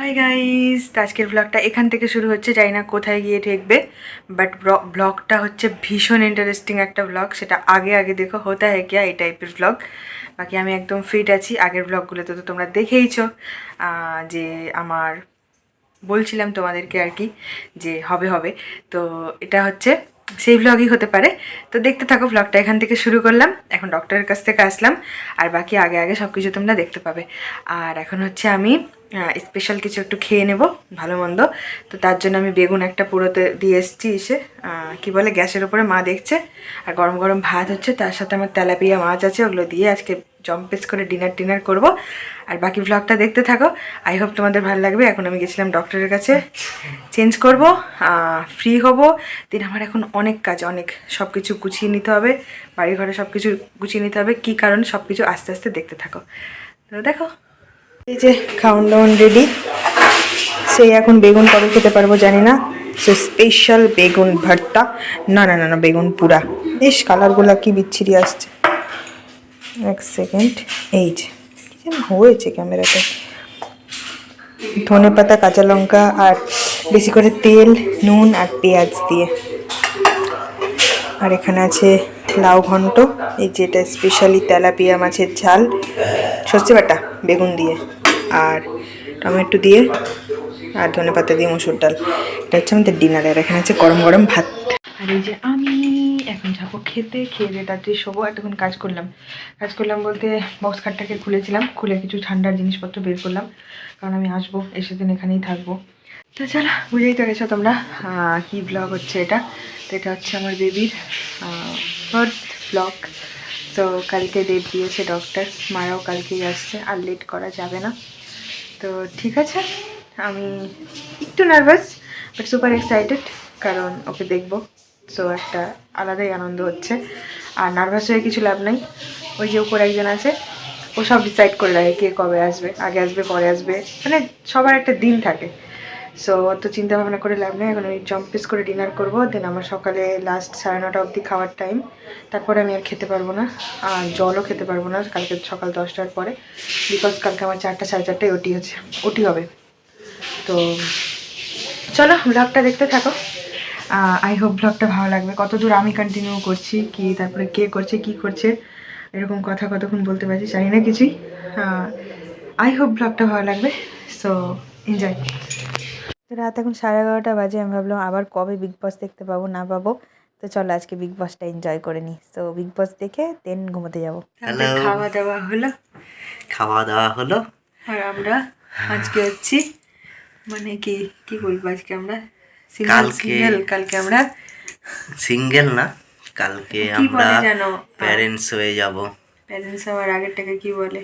Hi guys আজকের ব্লগটা এখান থেকে শুরু হচ্ছে, জানি না কোথায় গিয়ে ঠেকবে বাট ব্লগটা হচ্ছে ভীষণ ইন্টারেস্টিং একটা ব্লগ সেটা আগে আগে দেখো, হতে হয় কিয়া এই টাইপের ব্লগ বাকি আমি একদম ফিট আছি, আগের ব্লগগুলোতে তো তোমরা দেখেইছো যে আমার বলছিলাম তোমাদেরকে আর কি, যে হবে হবে। তো এটা হচ্ছে, সেই ব্লগই হতে পারে। তো দেখতে থাকো ব্লগটা এখান থেকে শুরু করলাম, এখন ডক্টরের কাছ থেকে আসলাম, আর বাকি আগে আগে সব কিছু তোমরা দেখতে পাবে। আর এখন হচ্ছে আমি স্পেশাল কিছু একটু খেয়ে নেব, ভালো মন্দ। তো তার জন্য আমি বেগুন একটা পুরোতে দিয়ে এসেছি এসে কী বলে, গ্যাসের ওপরে মা দেখছে, আর গরম গরম ভাত হচ্ছে, তার সাথে আমার তেলাপিয়া মাছ আছে, ওগুলো দিয়ে আজকে জম্পেস করে ডিনার টিনার করব। আর বাকি ব্লগটা দেখতে থাকো। আই হোপ তোমাদের ভালো লাগবে। এখন আমি গেছিলাম ডক্টরের কাছে। চেঞ্জ করব ফ্রি হব। দিন আমার এখন অনেক কাজ, অনেক সব কিছু গুছিয়ে নিতে হবে। বাড়ি ঘরে সব কিছু গুছিয়ে নিতে হবে। কী কারণে সব কিছু আস্তে আস্তে দেখতে থাকো। তো দেখো। এই যে খাওয়ান দাওয়ান রেডি সেই এখন বেগুন কবে খেতে পারব জানি না। সে স্পেশাল বেগুন ভর্তা। না না না না, বেগুন পুরা। বেশ কালারগুলো কি বিচ্ছিরি আসছে। এক সেকেন্ড এই যে, কি যেন হয়েছে ক্যামেরাতে ধনে পাতা, কাঁচা লঙ্কা আর বেশি করে তেল, নুন আর পেঁয়াজ দিয়ে। আর এখানে আছে লাউ ঘন্ট। এই যেটা স্পেশালি তেলাপিয়া মাছের ঝাল। সর্ষে বাটা, বেগুন দিয়ে। আর টমেটো দিয়ে আর ধনে পাতা দিয়ে মসুর ডাল। এটা হচ্ছে আমাদের ডিনার আর এখানে আছে গরম গরম ভাত। আর এই যে আমি এখন যাব খেতে, খেয়ে দিয়ে তাড়াতাড়ি শোবো এতক্ষণ কাজ করলাম। কাজ করলাম বলতে বক্স খাটটাকে খুলেছিলাম, খুলে কিছু ঠান্ডার জিনিসপত্র বের করলাম। কারণ আমি আসব, এসে দিন এখানেই থাকব। তো চলো, বুঝেই তো গেছো তোমরা কী ব্লগ হচ্ছে এটা? তো এটা হচ্ছে আমার বেবির ফার্স্ট ব্লগ তো কালকে ডেট দিয়েছে ডক্টর মারাও কালকেই আসছে, আর লেট করা যাবে না। তো ঠিক আছে, আমি একটু নার্ভাস বাট সুপার এক্সাইটেড কারণ ওকে দেখব। সো একটা আলাদাই আনন্দ হচ্ছে। আর নার্ভাস হয়ে কিছু লাভ নেই। ওই যে উপর একজন আছে, ও সব ডিসাইড করে রাখে কে কবে আসবে, আগে আসবে, পরে আসবে। মানে সবার একটা দিন থাকে। সো অত চিন্তা ভাবনা করে লাভ নেই। এখন আমি জম্পিস করে ডিনার করব। দেন আমার সকালে লাস্ট সাড়ে নটা অবধি খাওয়ার টাইম তারপরে আমি আর খেতে পারব না। আর জলও খেতে পারব না। কালকে সকাল দশটার পরে। বিকজ কালকে আমার চারটা, সাড়ে চারটায় ওটি হচ্ছে। ওটি হবে। তো চলো ব্লগটা দেখতে থাকো। আই হোপ ব্লগটা ভালো লাগবে। কত দূর আমি কন্টিনিউ করছি, কি তারপরে কে করছে, কি করছে, এরকম কথা কতক্ষণ বলতে পারছি জানি না কিছুই। আই হোপ ব্লগটা ভালো লাগবে। সো এনজয় রাত এখন সাড়ে এগারোটা বাজে আমি ভাবলাম আবার কবে বিগ বস দেখতে পাবো না পাবো। তো চলো আজকে বিগ বসটা এনজয় করে নিই তো বিগ বস দেখে দেন ঘুমোতে যাব. খাওয়া দাওয়া হলো। খাওয়া দাওয়া হলো। আর আমরা আজকে হচ্ছি মানে কি কি বলব আজকে আমরা? সিঙ্গেল কালকে- সিঙ্গেল কালকে আমরা সিঙ্গেল না কালকে আমরা প্যারেন্টস হয়ে যাব। প্যারেন্টস আমার আগেরটাকে কি বলে?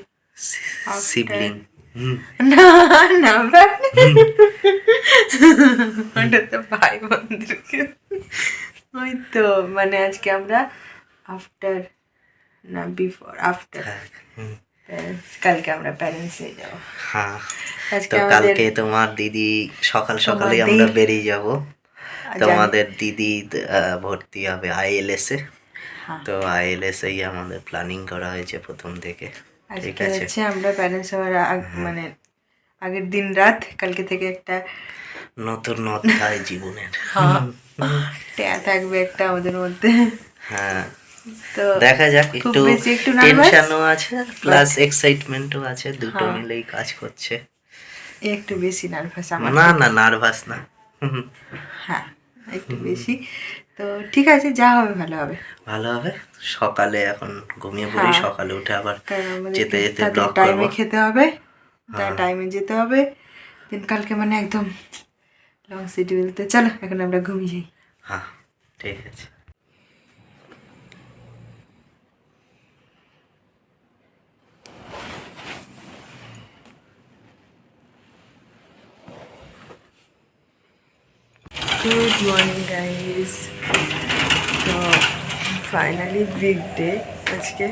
সিবলিং না না ওটা তো ভাই বোনদেরকে ওই তো মানে আজকে আমরা আফটার না বিফোর আফটার কালকে আমরা প্যারেন্টস হয়ে যাব। হ্যাঁ তো কালকে তোমার দিদি সকাল সকালে আমরা বেরিয়ে যাব। তোমাদের দিদি ভর্তি হবে আইএলএস এ। তো আইএলএস এই আমাদের প্ল্যানিং করা হয়েছে প্রথম থেকে। আজকে আছে। হচ্ছে আমরা প্যারেন্টস হওয়ার আগ- মানে আগের দিন রাত কালকে থেকে একটা নতুন অধ্যায় জীবনের। ট্যা থাকবে একটা আমাদের মধ্যে। হ্যাঁ। তো দেখা যাক একটু বেশি একটু টেনশনও আছে প্লাস এক্সাইটমেন্টও আছে দুটো হ্যাঁ। মিলেই কাজ করছে। একটু বেশি নার্ভাস আমার না না নার্ভাস না। হ্যাঁ একটু বেশি। তো ঠিক আছে যা হবে ভালো হবে। ভালো হবে? সকালে এখন ঘুমিয়ে পড়ি হ্যাঁ। সকালে উঠে আবার যেতে যেতে ব্লগ করব। টাইমে খেতে হবে তার হ্যাঁ। টাইমে যেতে হবে। দিন কালকে মানে একদম লং সিটি বলতে চলো এখন আমরা ঘুমিয়ে যাই। হ্যাঁ ঠিক আছে। গুড মর্নিং গাইস তো ফাইনালি বিগ ডে আজকে।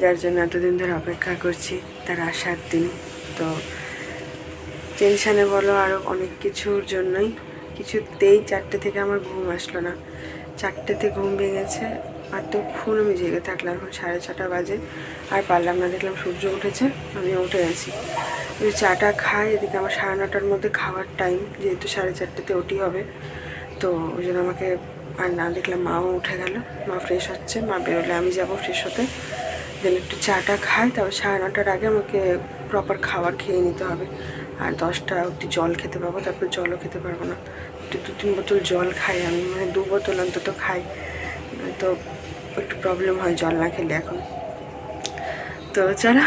যার জন্য এতদিন ধরে অপেক্ষা করছি, তার আসার দিন। তো টেনশানে বলো আরও অনেক কিছুর জন্যই। কিছুতেই চারটে থেকে আমার ঘুম আসলো না। চারটেতে ঘুম ভেঙেছে, আর তখন আমি জেগে থাকলাম এখন সাড়ে ছটা বাজে। আর পারলাম না, দেখলাম সূর্য উঠেছে আমি উঠে গেছি চাটা খাই এদিকে আমার সাড়ে নটার মধ্যে খাওয়ার টাইম যেহেতু সাড়ে চারটেতে ওটি হবে। তো ওই জন্য আমাকে আর না দেখলাম মাও উঠে গেল, মা ফ্রেশ হচ্ছে, মা বেরোলে আমি যাব ফ্রেশ হতে। দেন একটু চাটা খাই, তারপর সাড়ে নটার আগে আমাকে প্রপার খাবার খেয়ে নিতে হবে। আর দশটা অব্দি জল খেতে পারব, তারপর জলও খেতে পারব না। একটু দু তিন বোতল জল খাই আমি মানে দু বোতল অন্তত খাই। তো একটু প্রবলেম হয় জল না খেলে এখন। তো চলো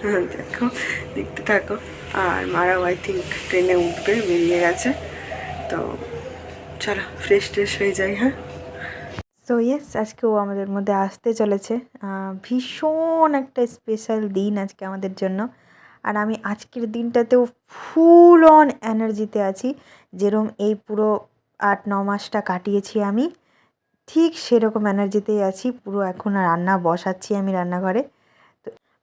দেখো, দেখতে থাকো। আর মারাও আই থিঙ্ক ট্রেনে উঠবে, বেরিয়ে গেছে। তো চলো ফ্রেশ ট্রেশ হয়ে যাই হ্যাঁ? তো ইয়েস আজকে ও আমাদের মধ্যে আসতে চলেছে। ভীষণ একটা স্পেশাল দিন আজকে আমাদের জন্য। আর আমি আজকের দিনটাতেও ফুল অন এনার্জিতে আছি। যেরম এই পুরো আট, ন মাসটা কাটিয়েছি আমি, ঠিক সেরকম এনার্জিতেই আছি। পুরো এখন রান্না বসাচ্ছি আমি রান্নাঘরে।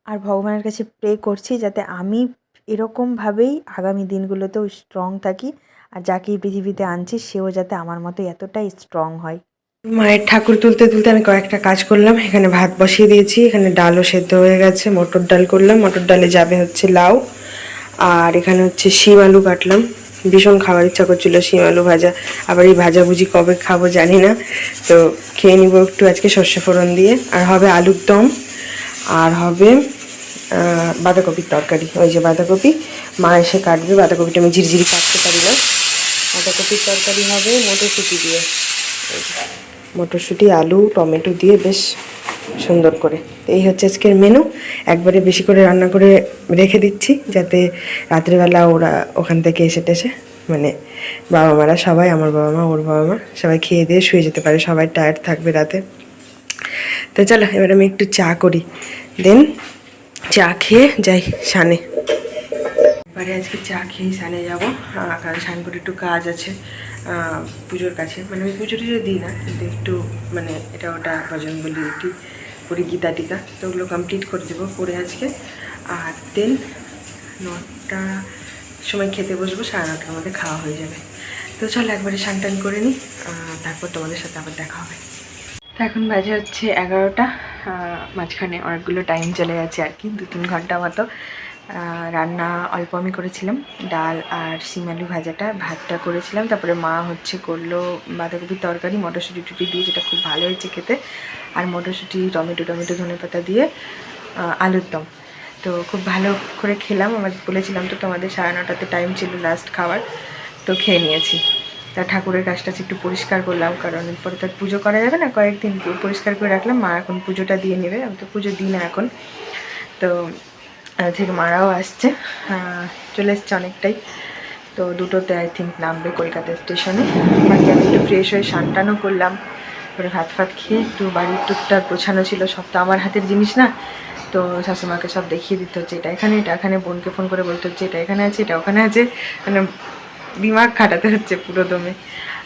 আর ভগবানের কাছে প্রে করছি যাতে আমি এরকমভাবেই আগামী দিনগুলোতেও স্ট্রং থাকি। আর যাকে এই পৃথিবীতে আনছি, সেও যাতে আমার মতো এতটাই স্ট্রং হয়। মায়ের ঠাকুর তুলতে তুলতে আমি কয়েকটা কাজ করলাম। এখানে ভাত বসিয়ে দিয়েছি, এখানে ডালও সেদ্ধ হয়ে গেছে, মটর ডাল করলাম। মটর ডালে যাবে হচ্ছে লাউ। আর এখানে হচ্ছে শিম আলু কাটলাম। ভীষণ খাবার ইচ্ছা করছিল শিম আলু ভাজা। আবার এই ভাজাভুজি কবে খাব জানি না। তো খেয়ে নিব একটু আজকে সর্ষে ফোড়ন দিয়ে। আর হবে আলুর দম। আর হবে বাঁধাকপির তরকারি। ওই যে বাঁধাকপি, মা এসে কাটবে, বাঁধাকপিটা আমি ঝিরঝিরি কাটতে পারি না বাঁধাকপির তরকারি হবে মটরশুঁটি দিয়ে। মটরশুঁটি, আলু, টমেটো দিয়ে বেশ সুন্দর করে। এই হচ্ছে আজকের মেনু একবারে বেশি করে রান্না করে রেখে দিচ্ছি, যাতে রাত্রিবেলা ওরা ওখান থেকে এসে টেসে। মানে বাবা মারা সবাই, আমার বাবা মা, ওর বাবা মা সবাই খেয়ে দিয়ে শুয়ে যেতে পারে। সবাই টায়ার্ড থাকবে রাতে। তো চলো, এবার আমি একটু চা করি। দেন চা খেয়ে যাই সানে। এবারে আজকে চা খেয়ে সানে যাব। কারণ সান করে একটু কাজ আছে পুজোর কাছে। মানে আমি পুজো টুজো দিই না, কিন্তু একটু মানে এটা ওটা ভজন বলি একটি করি গীতা টিকা। তো ওগুলো কমপ্লিট করে দেবো করে আজকে। আর দেন নটা সময় খেতে বসবো, সাড়ে নটার মধ্যে খাওয়া হয়ে যাবে। তো চলো একবারে সান টান করে নিই তারপর তোমাদের সাথে আবার দেখা হবে। তো এখন বাজে হচ্ছে এগারোটা মাঝখানে অনেকগুলো টাইম চলে গেছে আর কি, দু তিন ঘণ্টা মতো। রান্না অল্প আমি করেছিলাম, ডাল আর শিম আলু ভাজাটা, ভাতটা করেছিলাম। তারপরে মা হচ্ছে করল বাঁধাকপির তরকারি, মটরশুঁটি টুটি দিয়ে, যেটা খুব ভালো হয়েছে খেতে। আর মটরশুঁটি, টমেটো টমেটো, ধনে পাতা দিয়ে আলুর দম। তো খুব ভালো করে খেলাম। আমার বলেছিলাম তো তোমাদের সাড়ে নটাতে টাইম ছিল লাস্ট খাওয়ার, তো খেয়ে নিয়েছি। তা ঠাকুরের কাজটা একটু পরিষ্কার করলাম, কারণ এরপরে তো পুজো করা যাবে না, কয়েকদিন পরিষ্কার করে রাখলাম, মা এখন পুজোটা দিয়ে নেবে, আমি তো পুজো দিই না এখন। তো থেকে মারাও আসছে চলে এসছে অনেকটাই। তো দুটোতে আই থিঙ্ক নামবে কলকাতা স্টেশনে। বাকি আমি একটু ফ্রেশ হয়ে সানটানও করলাম করে ভাত ফাত খেয়ে একটু বাড়ির টুকটাক গোছানো ছিল, সব তো আমার হাতের জিনিস না। তো শাশুমাকে সব দেখিয়ে দিতে হচ্ছে, এটা এখানে এটা এখানে, বোনকে ফোন করে বলতে হচ্ছে, এটা এখানে আছে, এটা ওখানে আছে। মানে দিমাগ খাটাতে হচ্ছে পুরো দমে।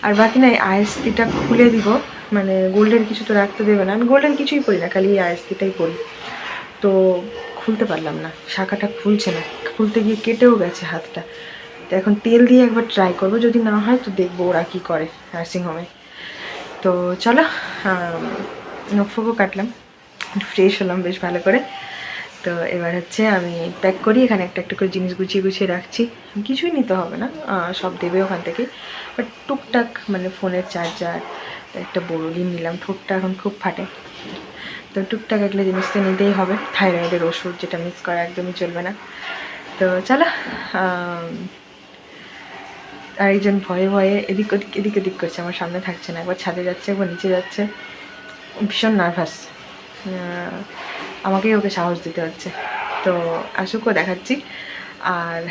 আর বাকি না এই আইএসটিটা খুলে দিব। মানে গোল্ডের কিছু তো রাখতে দেবে না। আমি গোল্ডের কিছুই পড়ি না, খালি এই আইএসটিটাই পড়ি তো খুলতে পারলাম না, শাখাটা খুলছে না। খুলতে গিয়ে কেটেও গেছে হাতটা। তো এখন তেল দিয়ে একবার ট্রাই করব, যদি না হয় তো দেখব ওরা কী করে নার্সিংহোমে তো চলো নখফোকও কাটলাম ফ্রেশ হলাম বেশ ভালো করে। তো এবার হচ্ছে আমি প্যাক করি, এখানে একটা একটা করে জিনিস গুছিয়ে গুছিয়ে রাখছি। কিছুই নিতে হবে না সব দেবে ওখান থেকে। বাট টুকটাক মানে ফোনের চার্জার একটা বড় নিলাম, ঠোঁটটা এখন খুব ফাটে। তো টুকটাক এগুলো জিনিস তো নিতেই হবে থাইরয়েডের ওষুধ যেটা মিস করা একদমই চলবে না। তো চলো আরেকজন ভয়ে ভয়ে এদিক ওদিক এদিক ওদিক করছে, আমার সামনে থাকছে না, একবার ছাদে যাচ্ছে, একবার নিচে যাচ্ছে। ভীষণ নার্ভাস আমাকেই ওকে সাহস দিতে হচ্ছে। তো আসুকও দেখাচ্ছি। আর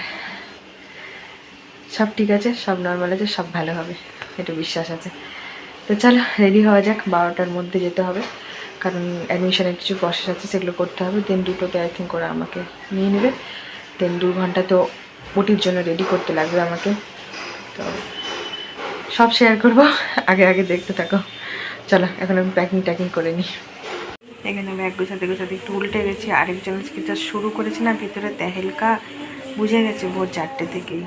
সব ঠিক আছে, সব নর্মাল আছে, সব ভালো হবে, একটু বিশ্বাস আছে। তো চলো রেডি হওয়া যাক, বারোটার মধ্যে যেতে হবে। কারণ অ্যাডমিশনের কিছু প্রসেস আছে, সেগুলো করতে হবে। দেন দুটোতে আই থিঙ্ক ওরা আমাকে নিয়ে নেবে। দেন দু ঘণ্টা তো ওটির জন্য রেডি করতে লাগবে আমাকে। তো সব শেয়ার করব। আগে আগে দেখতে থাকো। চলো, এখন আমি প্যাকিং ট্যাকিং করে নিই। এখানে ব্যাগ গোছাতে গোছাতে একটু উল্টে গেছি আরেকজন আজকে যা শুরু করেছে না ভিতরে তেহেলকা বুঝে গেছে ভোর চারটে থেকেই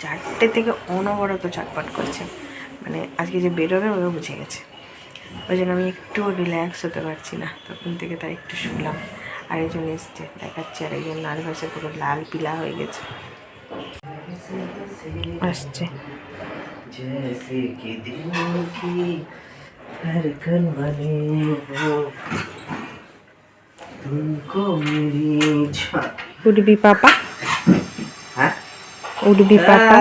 চারটে থেকে অনবরত চটপট করছে মানে আজকে যে বেরোবে ওও বুঝে গেছে ওই জন্য আমি একটু রিল্যাক্স হতে পারছি না তখন থেকে তাই একটু শুনলাম আরেকজন এসছে দেখাচ্ছে আরেকজন নার্ভাসে পুরো লাল পিলা হয়ে গেছে আসছে जैसे कि दिल की धड़कन बने हो तुमको मेरी जान উডবি পাপা হ্যাঁ উডবি পাপা.